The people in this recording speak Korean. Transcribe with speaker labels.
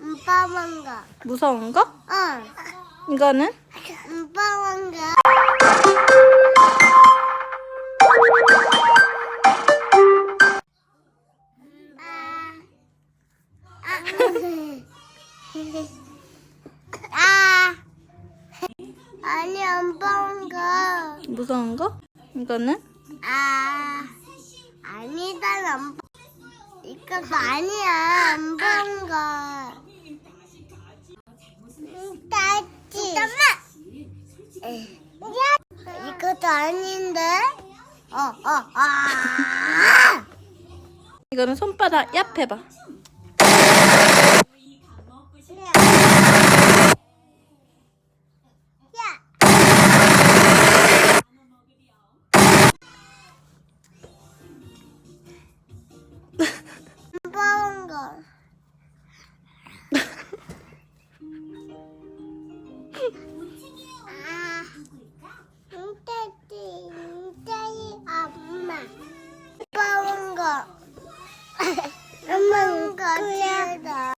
Speaker 1: 무서운 거.
Speaker 2: 무서운 거?
Speaker 1: 응.
Speaker 2: 이거는?
Speaker 1: 무서운 거. 아. 아니 안 보는 거.
Speaker 2: 무서운 거? 이거는?
Speaker 1: 아. 아니다 안 보. 이거 아니야 안 보는 거. 따지. 잠깐만. 야. 이것도 아닌데. 어, 어, 아.
Speaker 2: 이거는 손바닥 얍 해봐.
Speaker 1: 아, 인테리, 인테리 엄마. 무서운 거. 무서운 거.